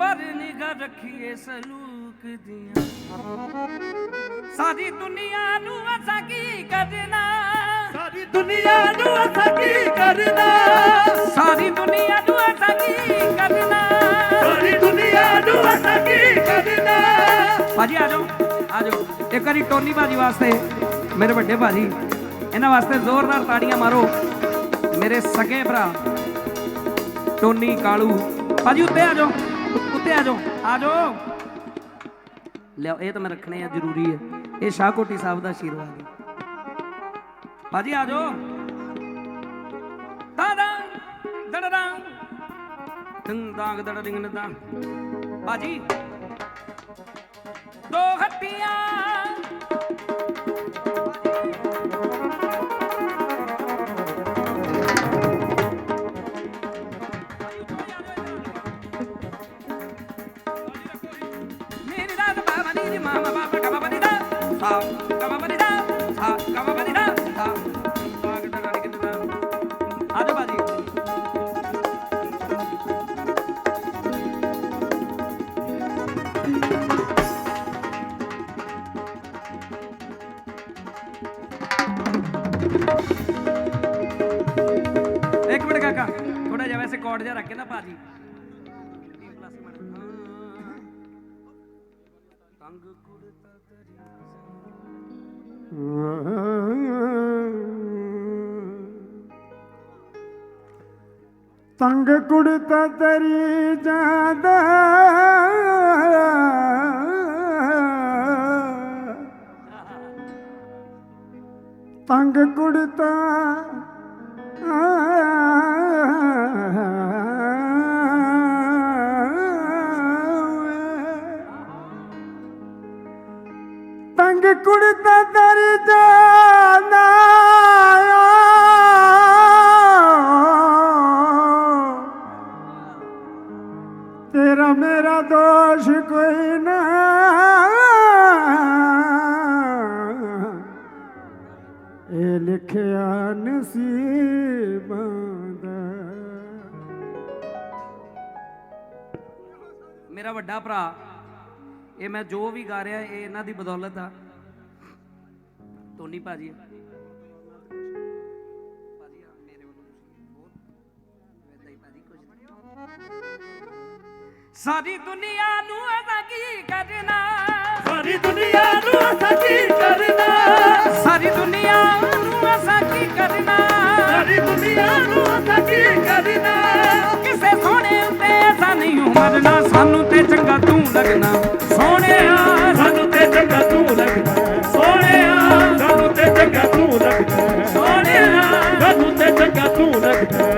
ਪਰ ਨਿਗਾ ਰੱਖੀਏ ਸਲੂਕ ਦੀਆਂ। ਸਾਰੀ ਦੁਨੀਆ ਨੂੰ ਅਸਾਂ ਕੀ ਕਰਨਾ? ਸਾਰੀ ਦੁਨੀਆ ਨੂੰ ਅਸਾਂ ਕੀ ਕਰਨਾ? ਸਾਰੀ ਦੁਨੀਆ ਨੂੰ ਅਸਾਂ ਕੀ ਕਰਨਾ? ਸਾਰੀ ਦੁਨੀਆ ਨੂੰ ਅਸਾਂ ਕੀ ਕਰਨਾ? ਭਾਜੀ ਆ ਜਾਓ ਆ ਜਾਓ। ਇੱਕ ਵਾਰੀ ਟੋਨੀ ਭਾਜੀ ਵਾਸਤੇ ਮੇਰੇ ਵੱਡੇ ਭਾਜੀ ਇਹਨਾਂ ਵਾਸਤੇ ਜ਼ੋਰਦਾਰ ਤਾੜੀਆਂ ਮਾਰੋ। ਮੇਰੇ ਸਕੇ ਭਰਾ ਟੋਨੀ ਕਾਲੂ। ਭਾਜੀ ਉੱਤੇ ਆ ਜਾਓ। ਉੱਤੇ ਆ ਜਾਓ ਆ ਜਾਓ। ਲਿਓ ਇਹ ਤਾਂ ਮੈਂ ਰੱਖਣੇ ਆ, ਜ਼ਰੂਰੀ ਹੈ। ਇਹ ਸ਼ਾਹ ਕੋਟੀ ਸਾਹਿਬ ਦਾ ਆਸ਼ੀਰਵਾਦ ਹੈ। ਭਾਜੀ, ਆ ਜਾਓ। ਤਾਦਾ ਦੜੜਾ ਤੰਗ ਦਾਗ ਦੜ ਭਾਜੀ ਇੱਕ ਮਿੰਟ ਕਾਕਾ ਥੋੜਾ ਜਿਹਾ ਵੈਸੇ ਕੋਡ ਜਿਹਾ ਰੱਖ ਕੇ ਨਾ ਭਾਜੀ ਤੰਗ ਕੁੜਤਾ ਤਰੀ ਤੰਗ ਕੁੜਤਾ ਤਰੀ ਜਾਂਦਾ ਤੰਗ ਕੁੜਤਾ। ਤੰਗ ਤੇਰਾ ਮੇਰਾ ਦੋਸ਼ ਕੋਈ ਨਾ ਇਹ ਲਿਖਿਆ ਨਸੀਬਾਂ ਦਾ ਮੇਰਾ ਵੱਡਾ ਭਰਾ ਇਹ ਮੈਂ ਜੋ ਵੀ ਗਾ ਰਿਹਾ ਇਹ ਇਹਨਾਂ ਦੀ ਬਦੌਲਤ ਆ ਟੋਨੀ ਭਾਜੀ। ਸਾਰੀ ਦੁਨੀਆ ਨੂੰ ਅਸਾਂ ਕੀ ਕਰਨਾ? ਸਾਰੀ ਦੁਨੀਆ ਨੂੰ ਅਸਾਂ ਕੀ ਕਰਨਾ? ਸਾਰੀ ਦੁਨੀਆ ਨੂੰ ਅਸਾਂ ਕੀ ਕਰਨਾ? ਸਾਰੀ ਦੁਨੀਆ ਨੂੰ ਅਸਾਂ ਕੀ ਕਰਨਾ? ਕਿਸੇ ਸੋਹਣੇ ਉੱਤੇ ਅਸਾਂ ਨਹੀਂ ਮਰਨਾ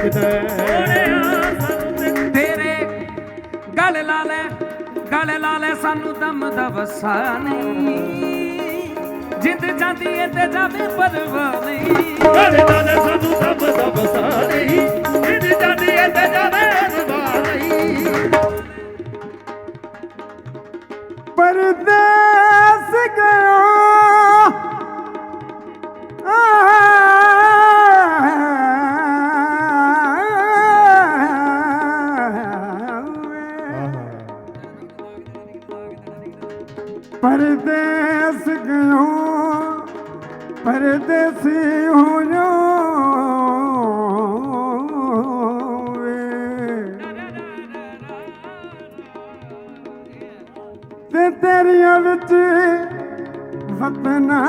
ਤੇ ਤੇਰੇ ਗਲ ਲਾ ਲੈ ਗਲ ਲਾ ਲੈ ਸਾਨੂੰ ਦਮ ਦਾ ਵਸਾ ਨਹੀਂ। ਜਿੰਦ ਜਾਂਦੀ ਏ ਤੇ ਜਾਵੇ ਪਰਵਾਹ ਨਹੀਂ। ਸਾਡੇ ਨਾਲ ਸਾਨੂੰ ਸਭ ਦਾ ਪਰਦੇਸ ਗਿਆ ਪਰਦੇਸੀ ਹੋ ਜੋ ਤੇ ਤੇਰੀਆਂ ਵਿੱਚ ਵਤਨਾ।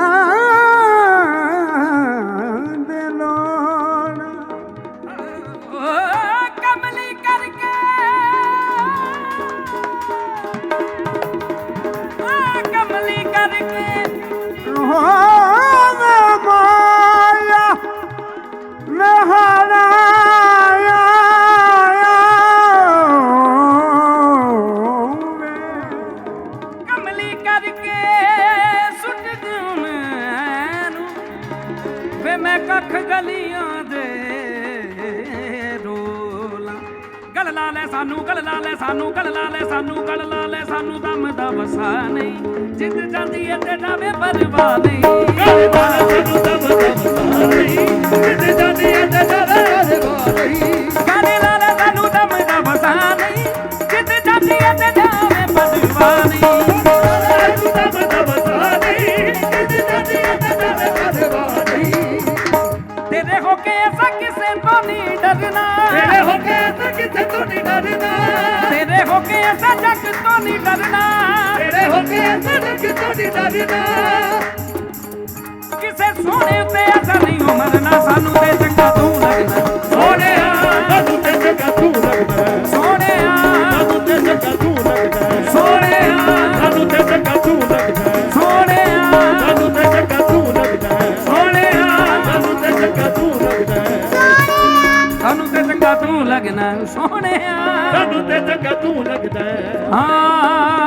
ਵੇ ਮੈਂ ਕੱਖ ਗਲੀਆਂ ਦੇ ਰੋਲਾ। ਗਲ ਲਾ ਲੈ ਸਾਨੂੰ, ਗਲ ਲਾ ਲੈ ਸਾਨੂੰ, ਗਲ ਲਾ ਲੈ ਸਾਨੂੰ, ਗਲ ਲਾ ਲੈ ਸਾਨੂੰ, ਦਮ ਦਾ ਵਸਾ ਨਹੀਂ। ਜਿੱਦ ਜਾਂਦੀ ਏ ਤੇ ਨਾਵੇਂ ਪਰਵਾਹ ਨਹੀਂ। ਗਲ ਲਾ ਸਾਨੂੰ, ਦਮ ਦਾ ਵਸਾ ਨਹੀਂ। ਜਿੱਦ ਜਾਂਦੀ ਏ ਤੇ ਨਾਵੇਂ ਪਰਵਾਹ ਨਹੀਂ। ਕਿਤੇ ਨਹੀਂ ਡਰਨਾ ਕਿਸੇ ਸੋਹਣੇ ਉੱਤੇ ਐਸਾ ਨਹੀਂ ਹੋ ਮਰਨਾ ਸਾਨੂੰ ਤੇ ਚੰਗਾ ਤੂੰ ਲੱਗਦਾ ਸੋਹਣਿਆ ਸਾਨੂੰ ਤੇ ਚੰਗਾ ਤੂੰ ਲੱਗਦਾ। ਸੋਹਣਿਆ ਸਾਨੂੰ ਤੇ ਚੰਗਾ ਤੂੰ ਲੱਗਦਾ ਹੈ। ਸੋਹਣਿਆ ਸਾਨੂੰ ਤੇ ਚੰਗਾ ਤੂੰ ਲੱਗਦਾ ਹੈ। ਸੋਹਣਿਆ ਸਾਨੂੰ ਤੇ ਚੰਗਾ ਤੂੰ ਲੱਗਦਾ ਹੈ। ਸੋਹਣਿਆ ਸਾਨੂੰ ਤੇ ਚੰਗਾ ਤੂੰ ਲੱਗਦਾ ਹੈ। ਸਾਨੂੰ ਤੇ ਚੰਗਾ ਤੂੰ ਲੱਗਣਾ ਸੋਹਣਿਆ ਸਾਨੂੰ ਤੇ ਚੰਗਾ ਤੂੰ ਲੱਗਦਾ। ਹਾਂ